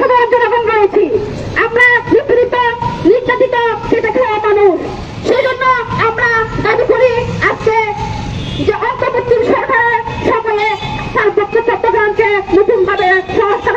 হাজার জনগণ রয়েছি। আমরা নিপীড়িত, নির্যাতিত সেটা খাওয়া মানুষ। সেজন্য আমরা দাবি করি আজকে যে অন্তর্বর্তী সরকারের সময়ে সার্বত্র চট্টগ্রামকে নতুনভাবে সংস্কার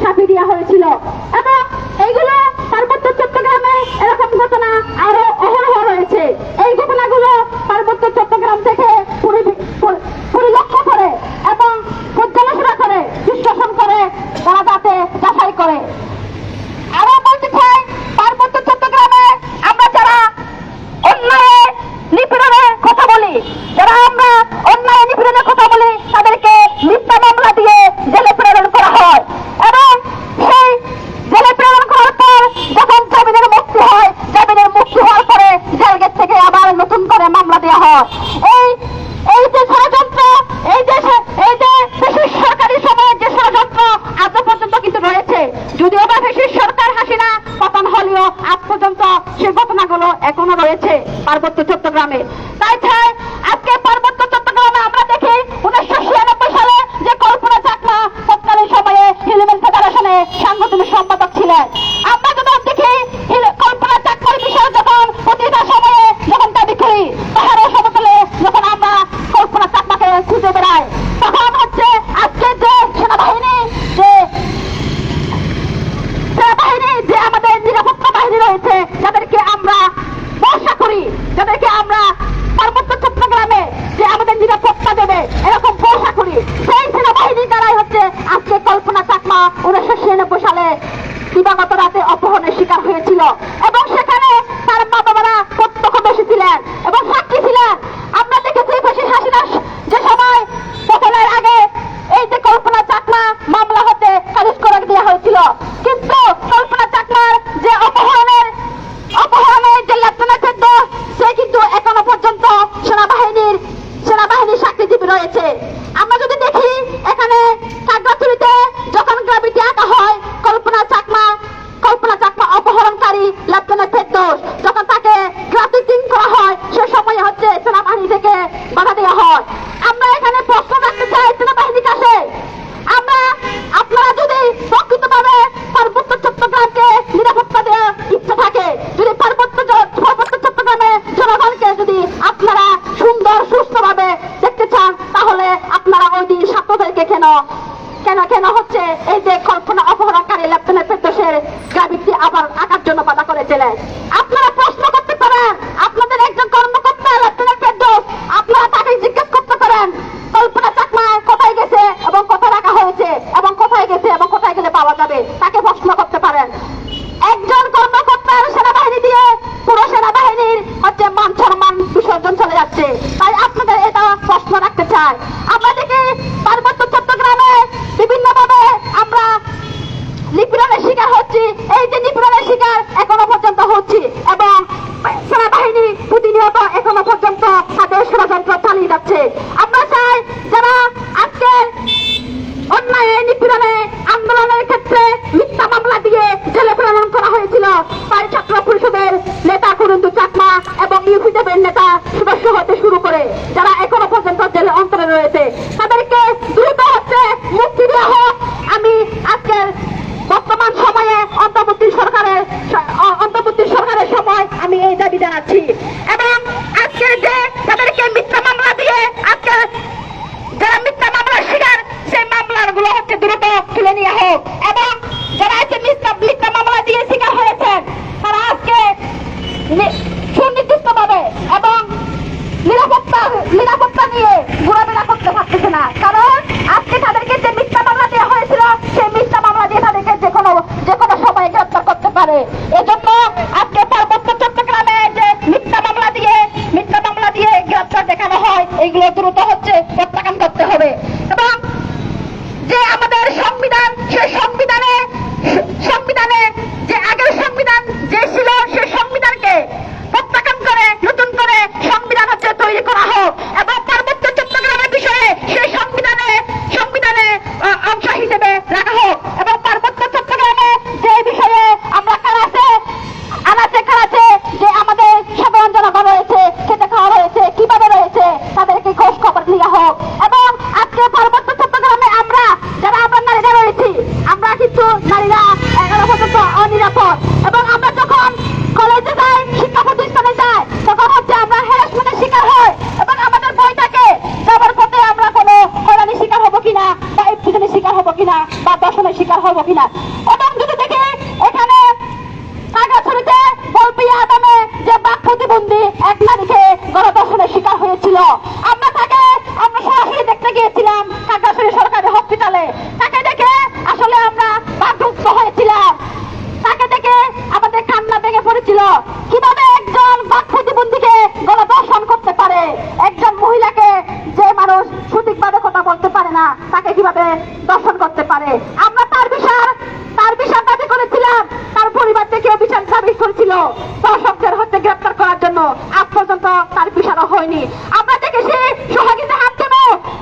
ঝাঁপি দেওয়া হয়েছিল। lapan এগুলো দ্রুত হচ্ছে প্রত্যাখ্যান করতে হবে এবং যে আমাদের সংবিধান সে সংবিধানে সংবিধানে যে আগের সংবিধান যে ছিল সে সংবিধানকে প্রত্যাখ্যান করে নতুন করে সংবিধান হচ্ছে তৈরি করা হোক এবং পার্বত্য চট্টগ্রামের বিষয়ে সে সংবিধানে সংবিধানে আহ, অংশ হিসেবে রাখা হোক এবং পার্বত্য চট্টগ্রামে যে বিষয়ে আমরা কারাতে আনাচে কারাচে যে আমাদের সাধারণ জনগণ রয়েছে খেতে খাওয়া রয়েছে কীভাবে রয়েছে তাদেরকে খোঁজ খবর দেওয়া হোক এবং আজকে পার্বত্য চট্টগ্রামে আমরা যারা আমরা নারীরা রয়েছি আমরা কিন্তু নারীরা এগারো পর্যন্ত অনিরাপদ এবং আমরা যখন কলেজে যাই শিক্ষা প্রতিষ্ঠানে যাই তখন হচ্ছে আমরা হ্যারাসমেন্টের শিকার হই এবং আমাদের ভয় থাকে যাবার পথে আমরা কোনো হয়রানির শিকার হব কিনা বা ইফতিজনের শিকার হব কিনা বা এবং যদি দেখি এখানে খাগড়াছড়িতে বলপিয়া আদমে যে বাক প্রতিবন্ধী এক নারীকে গণধর্ষণের শিকার হয়েছিল। আমরা তাকে, আমরা সরাসরি দেখতে গিয়েছিলাম খাগড়াছড়ি সরকারি হসপিটালে। তাকে দেখে আসলে আমরা বাকরুদ্ধ হয়েছিলাম। তাকে দেখে আমাদের কান্না ভেঙে পড়েছিল। কীভাবে একজন বাক প্রতিবন্ধীকে গণধর্ষণ করতে পারে? একজন মহিলাকে যে মানুষ সঠিকভাবে কথা বলতে পারে না, তাকে কীভাবে দর্শন করতে পারে? আমরা তার বিচার তার বিচার দাবি করেছিলাম তার পরিবার থেকেও বিচার দাবি করেছিল দর্শকদের হচ্ছে গ্রেপ্তার করার জন্য আজ পর্যন্ত তার বিচারও হয়নি। আমরা দেখেছি সোহাগী জাহান কেন?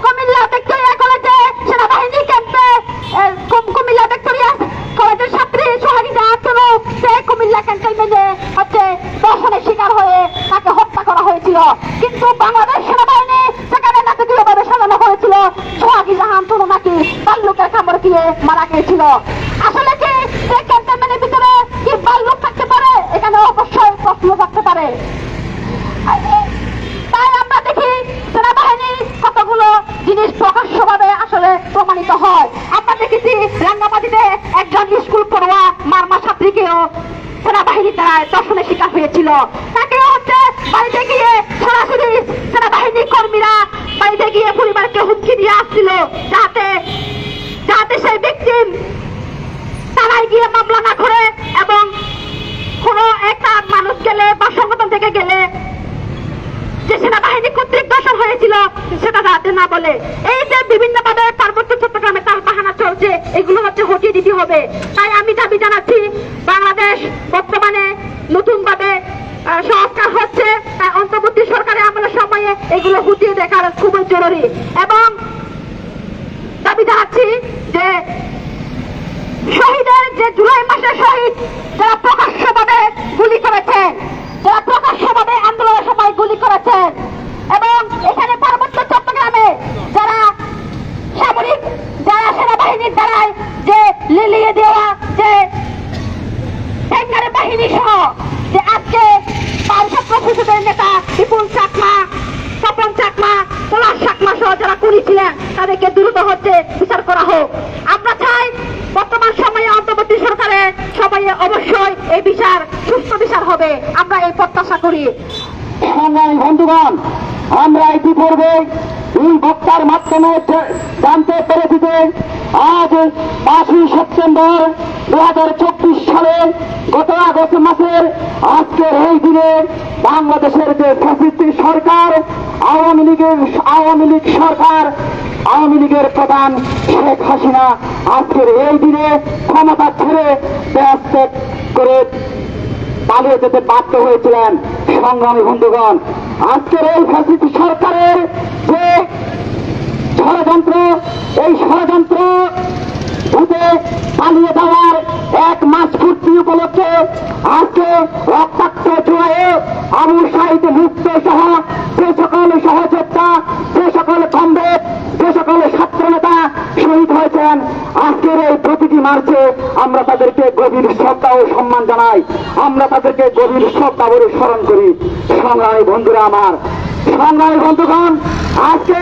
কুমিল্লা ভিক্টোরিয়া কলেজে সেনাবাহিনী ক্যাম্পে কুমিল্লা ভিক্টোরিয়া কলেজের ছাত্রী সোহাগী জাহান কেন? সে কুমিল্লা ক্যান্টনমেন্টে হচ্ছে দর্শনের শিকার হয়ে তাকে হত্যা করা হয়েছিল। কিন্তু বাংলাদেশ সেনাবাহিনী সেখানে নাটকীয়ভাবে সাজানো হয়েছিল। সোহাগী জাহান তনু নাকি বাল্যুকের কামড় দিয়ে মারা গিয়েছিল আসলে কি সে ক্যান্টনমেন্টের ভিতরে কি বাল্যুক থাকতে পারে এখানে অবশ্যই প্রশ্ন থাকতে পারে তাই আমরা দেখি সেনাবাহিনী কতগুলো জিনিস প্রকাশ্যভাবে আসলে প্রমাণিত হয় আমরা দেখেছি রাঙ্গামাটিতে একজন স্কুল পড়ুয়া মারমা ছাত্রীকেও সেনাবাহিনী দ্বারা দর্শনের শিকার হয়েছিল তাকেও হচ্ছে বাড়িতে গিয়ে সরাসরি সেনাবাহিনী কর্মীরা বাড়িতে গিয়ে পরিবারকে হুমকি দিয়ে আসছিল যাতে যাতে সেই ব্যক্তি তারাই গিয়ে মামলা না করে এবং কোনো একটা মানুষ গেলে বা সংগঠন থেকে গেলে যে সেনাবাহিনী কর্তৃক দর্শন হয়েছিল সেটা যাতে না বলে এই যে বিভিন্ন ভাবে পার্বত্য চট্টগ্রামে তার বাহানা চলছে এগুলো হচ্ছে হটিয়ে দিতে হবে তাই আমি দাবি জানাচ্ছি বাংলাদেশ বর্তমানে নতুন ভাবে সংস্কার হচ্ছে তাই অন্তর্বর্তী সরকারের আমলের সময়ে এগুলো হটিয়ে দেখার খুবই জরুরি। এবং দাবি জানাচ্ছি যে শহীদের যে জুলাই মাসে শহীদ যারা প্রকাশ্যভাবে গুলি করেছেন যারা প্রকাশ্যভাবে আন্দোলনের সময় গুলি করেছেন এবং এখানে পার্বত্য চট্টগ্রামে যারা সামরিক যারা সেনাবাহিনীর দ্বারাই যে লিলিয়ে দেওয়া যে ট্যাঙ্গারের বাহিনী সহ যে আজকে পাঁচশো পরিষদের নেতা বিপুল চাকমা স্বপন চাকমা পলাশ চাকমা সহ ছিলেন তাদেরকে দ্রুত হচ্ছে বিচার করা হোক। আমরা চাই বর্তমান সময়ে অন্তর্বর্তী সরকারে সবাই অবশ্যই এই বিচার সুস্থ বিচার হবে। আমরা এই প্রত্যাশা করি। বন্ধুগণ, আমরা ইতিপূর্বে দুই বক্তার মাধ্যমে জানতে পেরেছি যে আজ পাঁচই সেপ্টেম্বর দু হাজার চব্বিশ সালে গত আগস্ট মাসের আজকের এই দিনে বাংলাদেশের যে ফ্যাসিস্ট সরকার, আওয়ামী লীগের আওয়ামী লীগ সরকার, আওয়ামী লীগের প্রধান শেখ হাসিনা আজকের এই দিনে ক্ষমতা ছেড়ে দেশ করে পালিয়ে যেতে বাধ্য হয়েছিলেন। সংগ্রামী বন্ধুগণ, আজকের এই ফ্যাসিস্ট সরকারের যে ষড়যন্ত্র, এই ষড়যন্ত্র ভূতে পালিয়ে যাওয়ার এক মাস ফুর্তি উপলক্ষে আজকে রক্তাক্ত জুড়ে আবু সাহিদ মুক্ত সহ যে সকল সহযোদ্ধা, যে সকল কমরেড যে সকল ছাত্র নেতা শহীদ হয়েছেন। আজকের এই প্রতিটি মার্চে আমরা তাদেরকে গভীর শ্রদ্ধা ও সম্মান জানাই। আমরা তাদেরকে গভীর শ্রদ্ধা বলে স্মরণ করি। সংগ্রামী বন্ধুরা আমার, সংগ্রামী বন্ধুগণ, আজকে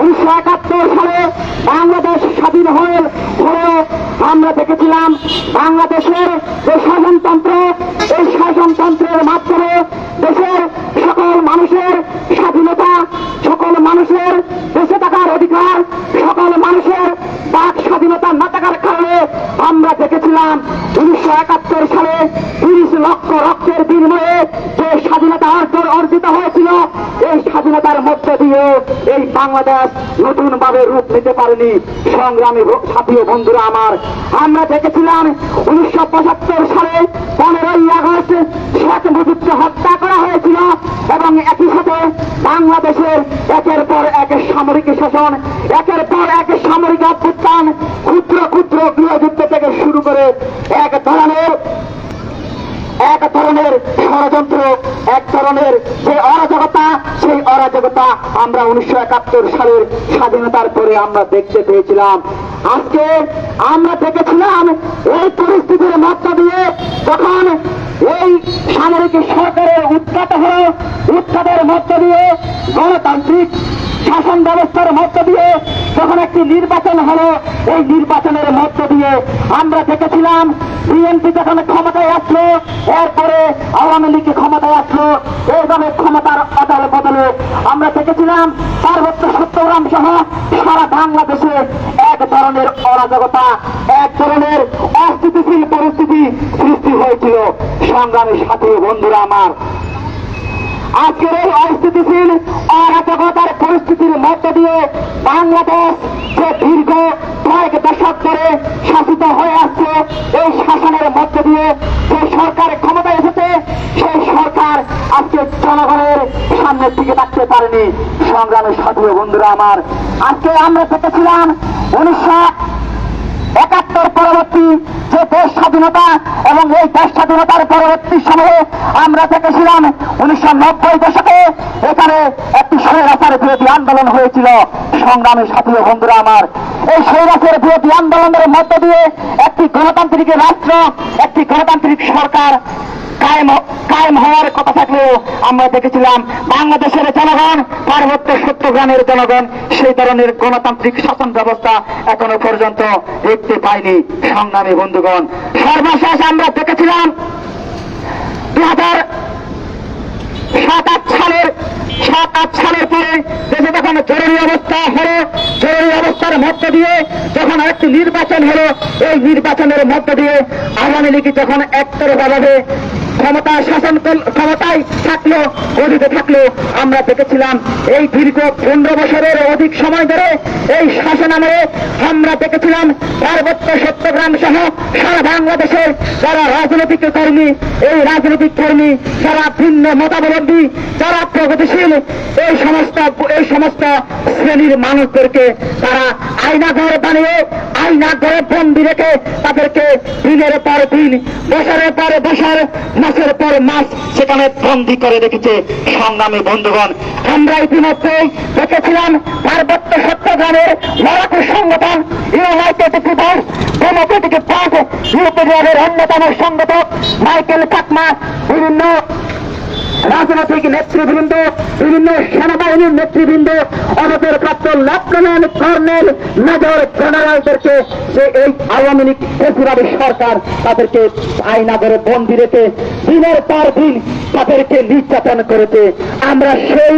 উনিশশো একাত্তর সালে বাংলাদেশ স্বাধীন হয়ে হলেও আমরা দেখেছিলাম বাংলাদেশের যে শাসনতন্ত্র, এই শাসনতন্ত্রের মাধ্যমে দেশের সকল মানুষের স্বাধীনতা সকল মানুষের দেশে থাকার অধিকার সকল মানুষের বাক স্বাধীনতা না থাকার কারণে আমরা দেখেছিলাম উনিশশো একাত্তর সালে তিরিশ লক্ষ রক্তের বিনিময়ে যে স্বাধীনতা অর্জন অর্জিত হয়েছিল এই স্বাধীনতার মধ্য দিয়ে এই বাংলাদেশ নতুন ভাবে রূপ নিতে পারেনি। সংগ্রামী সাথী বন্ধুরা আমার, আমরা দেখেছিলাম উনিশশো পঁচাত্তর সালে পনেরোই আগস্ট শেখ মুজিবকে হত্যা করা হয়েছিল এবং একই সাথে বাংলাদেশের একের পর এক সামরিক শাসন, একের পর এক সামরিক অভ্যুত্থান ক্ষুদ্র ক্ষুদ্র গৃহযুদ্ধ থেকে শুরু করে ধরনের ষড়যন্ত্র, এক ধরনের যে অরাজকতা, সেই অরাজকতা আমরা উনিশশো একাত্তর সালের স্বাধীনতার পরে আমরা দেখতে পেয়েছিলাম। আজকে আমরা দেখেছিলাম এই পরিস্থিতির মধ্য দিয়ে যখন এই সামরিক সরকারের উৎখাত হল, উৎখাতের মধ্য দিয়ে গণতান্ত্রিক শাসন ব্যবস্থার মধ্য দিয়ে যখন একটি নির্বাচন হলো, এই নির্বাচনের মধ্য দিয়ে আমরা দেখেছিলাম বিএনপি যখন ক্ষমতায় আসলো, এরপরে আওয়ামী লীগ ক্ষমতায় আসলো এইভাবে ক্ষমতার অদল বদলে আমরা দেখেছিলাম পার্বত্য সত্যগ্রাম সহ সারা বাংলাদেশে এক ধরনের অরাজকতা, এক ধরনের অস্থিতিশীল পরিস্থিতি সৃষ্টি হয়েছিল। সংগ্রামী সাথী বন্ধুরা আমার আজকের এই অস্থিতিশীল অরাজকতার পরিস্থিতির মধ্য দিয়ে বাংলাদেশ যে দীর্ঘ কয়েক দশক ধরে শাসিত হয়ে আসছে, এই শাসনের মধ্য দিয়ে যে সরকার ক্ষমতায় এসেছে, সেই সরকার আজকে জনগণের সামনের দিকে থাকতে পারেনি। সংগ্রামের সাথী বন্ধুরা আমার, আজকে আমরা দেখেছিলাম উনিশশো একাত্তর পরবর্তী যে দেশ স্বাধীনতা এবং এই দেশ স্বাধীনতার পরবর্তী সময়ে আমরা দেখেছিলাম উনিশশো নব্বই দশকে এখানে একটি স্বৈরাচার বিরোধী আন্দোলন হয়েছিল। সংগ্রামী সাথী বন্ধুরা আমার, এই স্বৈরাচার বিরোধী আন্দোলনের মধ্য দিয়ে একটি গণতান্ত্রিক রাষ্ট্র, একটি গণতান্ত্রিক সরকার কায়েম হওয়ার কথা থাকলেও আমরা দেখেছিলাম বাংলাদেশের জনগণ, পার্বত্য সত্যগ্রামের জনগণ, সেই ধরনের গণতান্ত্রিক শাসন ব্যবস্থা এখনও পর্যন্ত দেখতে পাইনি। সংগ্রামী বন্ধুগণ, সর্বশেষ আমরা দেখেছিলাম দু হাজার সাত আট সালের সাত, আট সালের পরে দেশে যখন জরুরি অবস্থা হলো, জরুরি অবস্থার মধ্য দিয়ে যখন একটি নির্বাচন হলো, এই নির্বাচনের মধ্য দিয়ে আওয়ামী লীগ যখন একতরফাভাবে ক্ষমতা শাসন ক্ষমতায় থাকল, গদিতে থাকল, আমরা দেখেছিলাম এই দীর্ঘ পনেরো বছরের অধিক সময় ধরে এই শাসন আমলে আমরা দেখেছিলাম পার্বত্য সত্যগ্রাম সহ সারা বাংলাদেশের যারা রাজনৈতিক কর্মী, এই রাজনৈতিক কর্মী, যারা ভিন্ন মতাবলম্বী, যারা প্রগতিশীল এই সমস্ত এই সমস্ত শ্রেণির মানুষদেরকে তারা আয়নাঘর বানিয়ে, আয়নাঘরে বন্দি রেখে তাদেরকে দিনের পর দিন, বছরের পর বছর, মাসের পর মাস সেখানে বন্দি করে রেখেছে সংগ্রামী বন্ধুগণ। আমরা ইতিমধ্যেই দেখেছিলাম পার্বত্য সত্যগ্রামের লড়াকু সংগঠন ইউনাইটেড পিপলস ডেমোক্রেটিক অন্যতম সংগঠক মাইকেল চাকমা বিভিন্ন রাজনৈতিক নেতৃবৃন্দ, বিভিন্ন সেনাবাহিনীর নেতৃবৃন্দ অবসরপ্রাপ্ত লেফটেন্যান্ট কর্নেল মেজর জেনারেলদেরকে যে এই আওয়ামী লীগ ফেসিবাদী সরকার, তাদেরকে আইনাগরে বন্দি রেখে দিনের পর দিন তাদেরকে নির্যাতন করেছে। আমরা সেই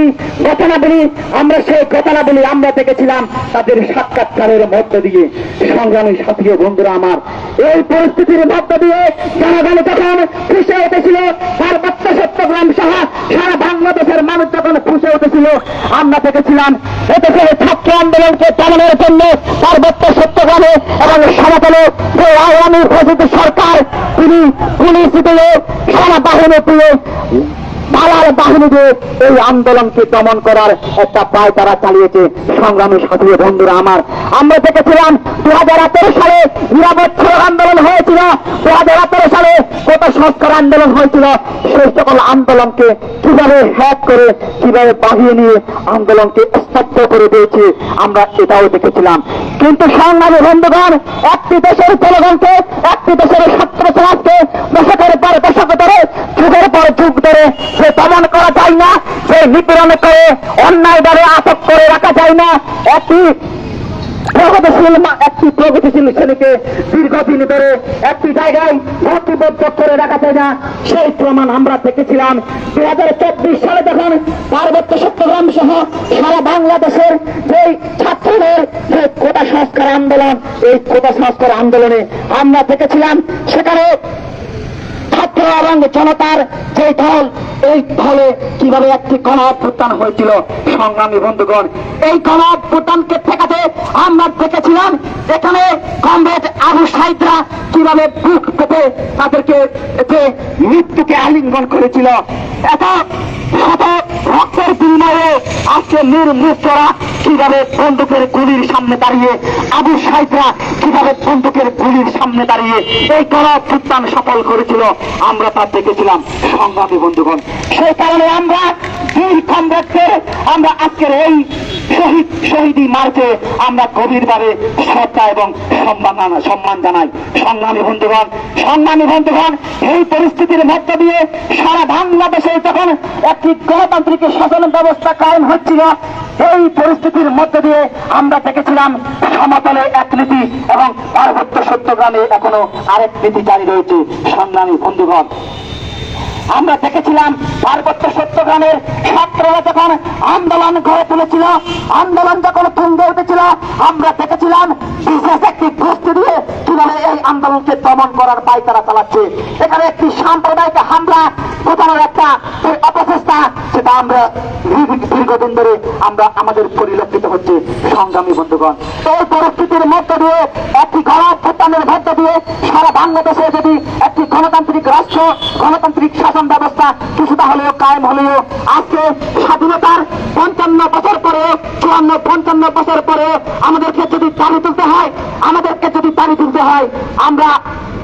ঘটনাবলী, আমরা সেই ঘটনাবলী আমরা দেখেছিলাম তাদের সাক্ষাৎকারের মধ্য দিয়ে। সংগ্রামী সাথী বন্ধুরা আমার, এই পরিস্থিতির মধ্য দিয়ে জনগণ যখন খুশে উঠেছিল পার্বত্য সত্যগ্রাম সহ সারা বাংলাদেশের মানুষ যখন খুশে উঠেছিল আমরা দেখেছিলাম এদেশের ছাত্র আন্দোলনকে দমনের জন্য পার্বত্য সত্যগ্রামে এবং সমতলে যে আওয়ামী প্রযুক্তি সরকার, তিনি পুলিশ দিয়ে সেনাবাহিনী দিয়ে দালাল বাহিনী দিয়ে এই আন্দোলনকে দমন করার একটা পায় তারা চালিয়েছে। সংগ্রামী সাথী বন্ধুরা আমার, আমরা দেখেছিলাম দু হাজার আঠারো সালে সড়ক আন্দোলন হয়েছিল। দু হাজার আঠারো সালে কত সংস্কার আন্দোলন হয়েছিল, সেই সকল আন্দোলনকে কীভাবে হ্যাক করে, কীভাবে বাহিয়ে নিয়ে আন্দোলনকে স্তব্ধ করে দিয়েছে, আমরা এটাও দেখেছিলাম। কিন্তু সংগ্রামী বন্ধুগণ, একটি দেশের জনগণকে, একটি দেশের ছাত্র সমাজকে দশকের পর দশক ধরে যুগের পর যুগ ধরে সে দমন করা যায় না, সে নিপীড়ন করে, অন্যায় দ্বারে আটক করে রাখা যায় না। একটি প্রগতিশীল একটি প্রগতিশীল শ্রেণীকে দীর্ঘদিন ধরে একটি জায়গায় ভর্তিবদ্ধ করে রাখা যায় না। সেই প্রমাণ আমরা দেখেছিলাম দুই হাজার চব্বিশ সালে যখন পার্বত্য চট্টগ্রাম সহ সারা বাংলাদেশের যে ছাত্রদের যে কোটা সংস্কার আন্দোলন, এই কোটা সংস্কার আন্দোলনে আমরা দেখেছিলাম সেখানে ছাত্র এবং জনতার যে দল, এই দলে কীভাবে একটি গণ অভ্যুত্থান হয়েছিল? সংগ্রামী বন্ধুগণ, এই ঠেকাতে আমরা দেখেছিলাম এখানে কমরেড আবু সাহিদরা কীভাবে বুক পেতে তাদেরকে মৃত্যুকে আলিঙ্গন করেছিল। আজকে নির্মুক্তরা কীভাবে বন্দুকের গুলির সামনে দাঁড়িয়ে, আবু সাহেবরা কীভাবে বন্দুকের গুলির সামনে দাঁড়িয়ে, এই কলা অভ্যুত্থান সফল করেছিল, আমরা তার দেখেছিলাম। সংগ্রামী বন্ধুগণ, সেই কারণে আমরা দুই কমরেডদের আমরা আজকের এই শহীদ, শহীদি মার্চে আমরা গভীরভাবে শ্রদ্ধা এবং সম্মান সম্মান জানাই। সংগ্রামী বন্ধুগণ সংগ্রামী বন্ধুগণ, এই পরিস্থিতির মধ্য দিয়ে সারা বাংলাদেশে যখন একটি গণতান্ত্রিক শাসন ব্যবস্থা কায়েম হচ্ছিল, এই পরিস্থিতির মধ্য দিয়ে আমরা দেখেছিলাম সমতলে এক নীতি এবং পার্বত্য সত্যগ্রামে এখনও আরেক নীতি জারি রয়েছে। সংগ্রামী বন্ধুগণ আমরা দেখেছিলাম পার্বত্য সত্যগ্রামের ছাত্ররা যখন আন্দোলন গড়ে তুলেছিল, আন্দোলন যখন তুঙ্গে উঠেছিল, আমরা দেখেছিলাম বিশেষ একটি গোষ্ঠী দিয়ে কীভাবে এই আন্দোলনকে দমন করার পায়তারা চালাচ্ছে। এখানে একটি সাম্প্রদায়িক হামলা বোঝানোর একটা অপচেষ্টা, সেটা আমরা দীর্ঘদিন ধরে আমরা আমাদের পরিলক্ষিত হচ্ছে, সংগ্রামী বন্ধুগণ। এই পরিস্থিতির মধ্য দিয়ে একটি গণঅভ্যুত্থানের মধ্য দিয়ে সারা বাংলাদেশে যদি একটি গণতান্ত্রিক রাষ্ট্র, গণতান্ত্রিক শাসন ব্যবস্থা কিছুটা হলেও কায়েম হলেও আজকে স্বাধীনতার পঞ্চান্ন বছর পরে, চুয়ান্ন, পঞ্চান্ন বছর পরে আমাদেরকে যদি দাবি তুলতে হয়, আমাদেরকে যদি দাবি তুলতে হয়, আমরা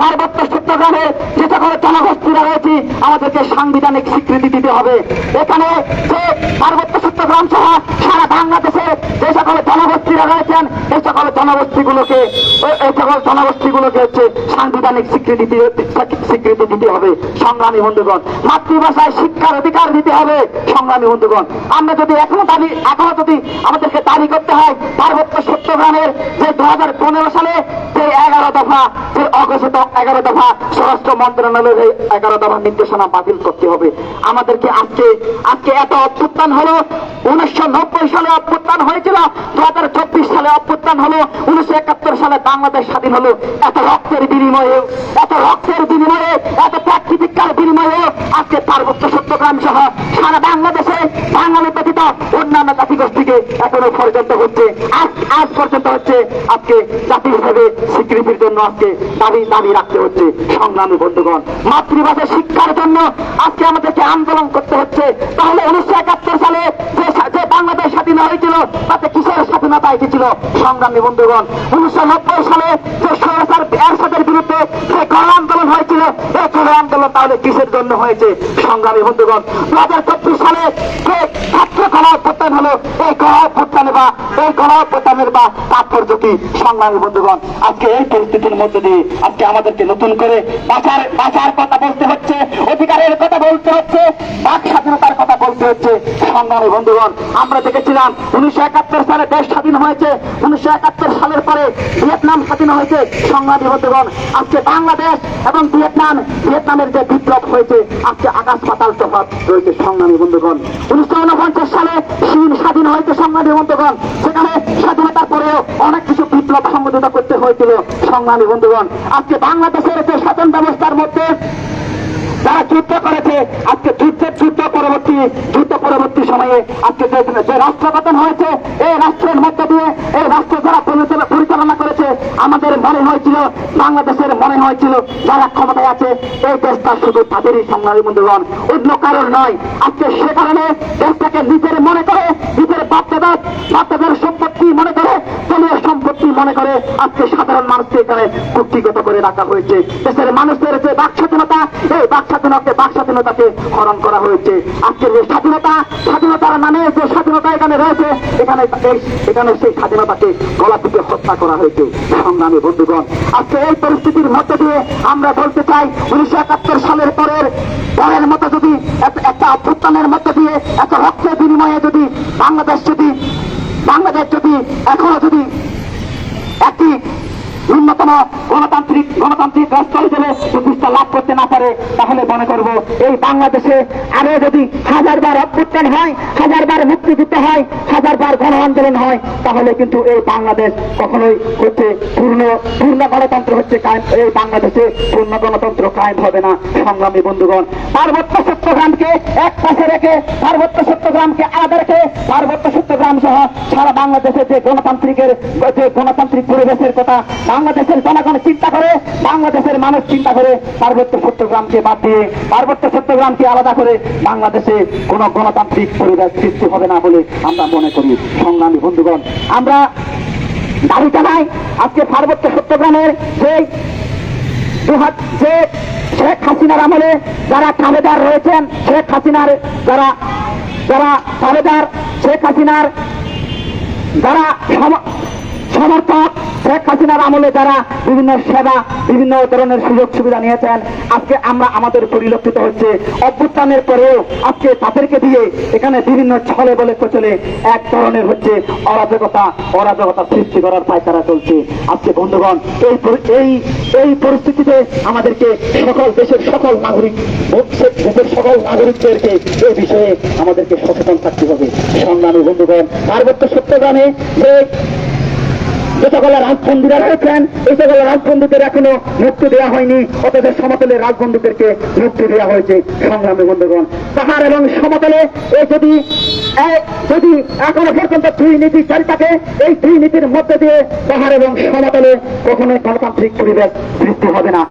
পার্বত্য চট্টগ্রামে যে সকল জনগোষ্ঠীরা রয়েছে, আমাদেরকে সাংবিধানিক স্বীকৃতি দিতে হবে। এখানে যে পার্বত্য চট্টগ্রাম সহ সারা বাংলাদেশে যে সকল জনগোষ্ঠীরা রয়েছেন সকল জনগোষ্ঠীগুলোকে ও- এই সকল জনগোষ্ঠীগুলোকে হচ্ছে সাংবিধানিক স্বীকৃতি স্বীকৃতি দিতে হবে সংগ্রামী বন্ধুগণ। মাতৃভাষায় শিক্ষার অধিকার দিতে হবে সংগ্রামী বন্ধুগণ। আমরা যদি এখনও দাবি এখনও যদি আমাদেরকে দাবি করতে হয়, পার্বত্য চট্টগ্রামের যে দু হাজার পনেরো সালে যে এগারো দফা, যে অঘোষিত এগারো দফা স্বরাষ্ট্র মন্ত্রণালয়ের এই এগারো দফা নির্দেশনা বাতিল করতে হবে। আমাদেরকে আজকে আজকে এত অভ্যুত্থান হলো, উনিশশো নব্বই সালে অভ্যুত্থান হয়েছিল দু হাজার চব্বিশ সালে অভ্যুত্থান হলো উনিশশো একাত্তর সালে বাংলাদেশ স্বাধীন হলো। এত রক্তের বিনিময়ে, এত রক্তের বিনিময়ে, এত প্রাকৃতিকার বিনিময়ে আজকে পার্বত্য চট্টগ্রাম সহ সারা বাংলাদেশে বাঙালি ব্যতীত অন্যান্য জাতিগোষ্ঠীকে এখনও পর্যন্ত হচ্ছে, আজ আজ পর্যন্ত হচ্ছে, আজকে জাতি হিসেবে স্বীকৃতির জন্য আজকে দাবি দাবি রাখতে হচ্ছে সংগ্রামী বন্ধুগণ। মাতৃভাষা শিক্ষার জন্য আজকে আমাদেরকে আন্দোলন করতে হচ্ছে। তাহলে উনিশশো একাত্তর সালে যে বাংলাদেশ স্বাধীন হয়েছিল, তাতে কিসের স্বাধীনতা এসেছিল সংগ্রামী বন্ধুগণ। উনিশশো নব্বই সালে যে সরকার এরশাদের বিরুদ্ধে যে গণ আন্দোলন হয়েছিল এই গণ আন্দোলন তাহলে কিসের জন্য হয়েছে? সংগ্রামী বন্ধুগণ দু হাজার চব্বিশ সালে যে ছাত্র অভ্যুত্থান হলো এই গণ অভ্যুত্থানে বা এই গণ অভ্যুত্থানের বা তাৎপর্য কি সংগ্রামী বন্ধুগণ আজকে এই পরিস্থিতির মধ্যে দিয়ে আজকে আমাদেরকে নতুন করে বাঁচার বাঁচার কথা বলতে হচ্ছে, অধিকারের কথা বলতে হচ্ছে, বাক স্বাধীনতার কথা বলতে হচ্ছে। সংগ্রামী বন্ধুগণ, আমরা দেখেছিলাম উনিশশো একাত্তর সালে দেশ স্বাধীন হয়েছে, উনিশশো একাত্তর সালের পরে ভিয়েতনাম স্বাধীন হয়েছে। সংগ্রামী বন্ধুগণ, আজকে বাংলাদেশ এবং ভিয়েতনাম, ভিয়েতনামের যে বিপ্লব হয়েছে, আজকে আকাশ পাতাল তফাৎ রয়েছে, সংগ্রামী বন্ধুগণ। উনিশশো উনপঞ্চাশ সালে চীন স্বাধীন হয়েছে সংগ্রামী বন্ধুগণ। সেখানে স্বাধীনতার পরেও অনেক কিছু বিপ্লব সংগঠিত করতে হয়েছিল সংগ্রামী বন্ধুগণ। আজকে বাংলাদেশের শাসন ব্যবস্থার মধ্যে যারা যুদ্ধ করেছে, আজকে যুদ্ধের যুদ্ধ পরবর্তী যুদ্ধ পরবর্তী সময়ে আজকে যে রাষ্ট্র গঠন হয়েছে, এই রাষ্ট্রের মধ্য বাংলাদেশের মনে হয়েছিল যারা ক্ষমতায় আছে, এই দেশটা শুধু তাদেরই সংগ্রামী বন্ধুগণ। অন্য কারণ নয়। আজকে সে কারণে দেশটাকে নিজের মনে করে নিজের বাচ্চাদের বাচ্চাদের সম্পত্তি মনে করে দলীয় সম্পত্তি মনে করে আজকে সাধারণ মানুষকে এখানে কুক্তিগত করে রাখা হয়েছে। দেশের মানুষের যে বাক স্বাধীনতা এই বাক স্বাধীনতা বাক স্বাধীনতাকে হরণ করা হয়েছে। আজকের যে স্বাধীনতা, স্বাধীনতার নামে যে স্বাধীনতা এখানে রয়েছে, এখানে এখানে সেই স্বাধীনতাকে গলা থেকে হত্যা করা হয়েছে। সংগ্রামী বন্ধুগণ, আজকে এই পরিস্থিতির মধ্য দিয়ে আমরা বলতে চাই, উনিশশো একাত্তর সালের পরের পরের মতো যদি একটা অভ্যুত্থানের মধ্যে দিয়ে, এত রক্তের বিনিময়ে যদি বাংলাদেশ যদি বাংলাদেশ যদি এখনও যদি একটি ন্যূনতম গণতান্ত্রিক গণতান্ত্রিক রাষ্ট্র হিসেবে প্রতিষ্ঠা লাভ করতে না পারে, তাহলে মনে করব এই বাংলাদেশে আরও যদি হাজারবার অভ্যুত্থান হয় হাজারবার মুক্তিযুদ্ধ হয় হাজারবার গণ আন্দোলন হয়, তাহলে কিন্তু এই বাংলাদেশ কখনোই হচ্ছে পূর্ণ পূর্ণ গণতন্ত্র হচ্ছে এই বাংলাদেশে পূর্ণ গণতন্ত্র কায়েম হবে না, সংগ্রামী বন্ধুগণ। পার্বত্য সত্যগ্রামকে এক পাশে রেখে, পার্বত্য সত্যগ্রামকে আলাদা রেখে, পার্বত্য চট্টগ্রাম সহ সারা বাংলাদেশে যে গণতান্ত্রিকের, যে গণতান্ত্রিক পরিবেশের কথা বাংলাদেশের জনগণ চিন্তা করে, বাংলাদেশের মানুষ চিন্তা করে, পার্বত্য চট্টগ্রামকে বাদ দিয়ে পার্বত্য চট্টগ্রামকে আলাদা করে বাংলাদেশে কোনো গণতান্ত্রিক পরিবেশ সৃষ্টি হবে না বলে আমরা মনে করি। সংগ্রামী বন্ধুগণ, আমরা দাবি জানাই আজকে পার্বত্য চট্টগ্রামের দুহাত যে শেখ হাসিনার আমলে যারা তাবেদার রয়েছেন, শেখ হাসিনার যারা যারা তাবেদার শেখ হাসিনার যারা সমর্থক শেখ হাসিনার আমলে যারা বিভিন্ন সেবা, বিভিন্ন ধরনের সুযোগ সুবিধা নিয়েছেন, আজকে আমরা আমাদের পরিলক্ষিত হচ্ছে। অভ্যুত্থানের পরেও আজকে তাদেরকে দিয়ে এখানে বিভিন্ন ছলে বলে কচলে এক ধরনের হচ্ছে অরাজকতা অরাজকতা সৃষ্টি করার পায়তারা চলছে। আজকে বন্ধুগণ, এই এই এই পরিস্থিতিতে আমাদেরকে সকল দেশের সকল নাগরিক দেশের সকল নাগরিকদেরকে এই বিষয়ে আমাদেরকে সচেতন থাকতে হবে। সংগ্রামী বন্ধুগণ, পার্বত্য চট্টগ্রামে যে যে সকল রাজবন্দীরা রয়েছেন এই সকল রাজবন্ধুদের এখনও মুক্তি দেওয়া হয়নি অথচ সমতলের রাজবন্ধুদেরকে মুক্তি দেওয়া হয়েছে সংগ্রামী বন্ধুগণ। পাহাড় এবং সমতলে এ যদি যদি এখনও পর্যন্ত দুই নীতি জারি থাকে, এই দুই নীতির মধ্যে দিয়ে পাহাড় এবং সমতলে কখনোই গণতান্ত্রিক পরিবেশ সৃষ্টি হবে না।